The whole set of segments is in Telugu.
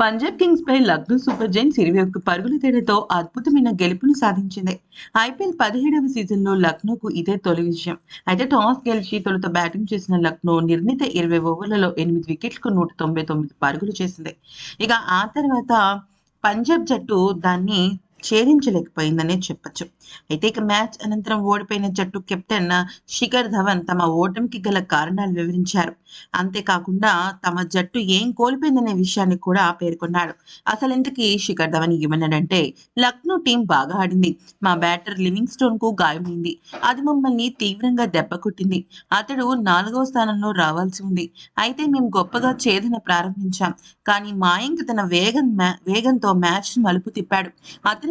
పంజాబ్ కింగ్స్ పై లక్నో సూపర్ జైంట్స్ ఇరవై ఒక్క పరుగుల తేడాతో అద్భుతమైన గెలుపును సాధించింది. ఐపీఎల్ పదిహేడవ సీజన్లో లక్నోకు ఇదే తొలి విజయం. అయితే టాస్ గెలిచి తొలుత బ్యాటింగ్ చేసిన లక్నో నిర్ణీత ఇరవై ఓవర్లలో ఎనిమిది వికెట్లకు నూట తొంభై తొమ్మిది పరుగులు చేసింది. ఇక ఆ తర్వాత పంజాబ్ జట్టు దాన్ని ఛేదించలేకపోయిందనే చెప్పొచ్చు. అయితే ఇక మ్యాచ్ అనంతరం ఓడిపోయిన జట్టు కెప్టెన్ శిఖర్ ధవన్ తమ ఓటమికి గల కారణాలు వివరించారు. అంతేకాకుండా తమ జట్టు ఏం కోల్పోయిందనే విషయాన్ని కూడా పేర్కొన్నాడు. అసలు ఇంతకీ శిఖర్ ధవన్ ఏమన్నాడంటే లక్నో టీం బాగా ఆడింది. మా బ్యాటర్ లివింగ్ స్టోన్కు గాయమైంది. అది మమ్మల్ని తీవ్రంగా దెబ్బ కొట్టింది. అతడు నాలుగవ స్థానంలో రావాల్సి ఉంది. అయితే మేము గొప్పగా ఛేదన ప్రారంభించాం. కానీ మాయంక్ తన వేగం వేగంతో మ్యాచ్ మలుపు తిప్పాడు.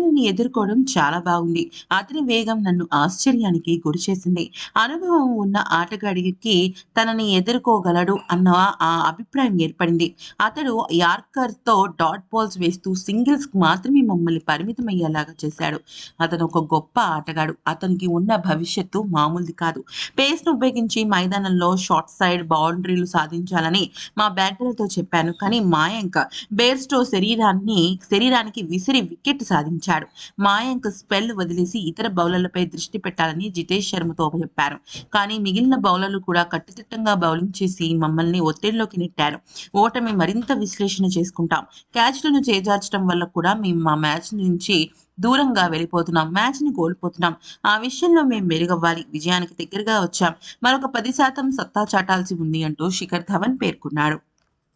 అతనిని ఎదుర్కోవడం చాలా బాగుంది. అతని వేగం నన్ను ఆశ్చర్యానికి గురిచేసింది అనుభవం ఉన్న ఆటగాడికి తనని ఎదుర్కోగలడు అన్న ఆ అభిప్రాయం ఏర్పడింది. అతడు యార్కర్తో డాట్ బాల్స్ వేస్తూ సింగిల్స్ మాత్రమే మమ్మల్ని పరిమితమయ్యేలాగా చేశాడు. అతను ఒక గొప్ప ఆటగాడు. అతనికి ఉన్న భవిష్యత్తు మామూలుది కాదు. పేస్ను ఉపయోగించి మైదానంలో షార్ట్ సైడ్ బౌండరీలు సాధించాలని మా బ్యాటర్లతో చెప్పాను. కానీ మాయంక బేర్స్టో శరీరాన్ని శరీరానికి విసిరి వికెట్ సాధించాడు. మాయాంక్ స్పెల్ వదిలేసి ఇతర బౌలర్లపై దృష్టి పెట్టాలని జితేష్ శర్మతో చెప్పారు. కానీ మిగిలిన బౌలర్లు కూడా కట్టుదిట్టంగా బౌలింగ్ చేసి మమ్మల్ని ఒత్తిడిలోకి నెట్టారు. ఓటమి మరింత విశ్లేషణ చేసుకుంటాం. క్యాచ్లను చేజార్చడం వల్ల కూడా మేము మా మ్యాచ్ నుంచి దూరంగా వెళ్ళిపోతున్నాం. మ్యాచ్ని కోల్పోతున్నాం. ఆ విషయంలో మేము మెరుగవ్వాలి. విజయానికి దగ్గరగా వచ్చాం. మరొక పది శాతం సత్తా చాటాల్సి ఉంది అంటూ శిఖర్ ధవన్ పేర్కొన్నాడు.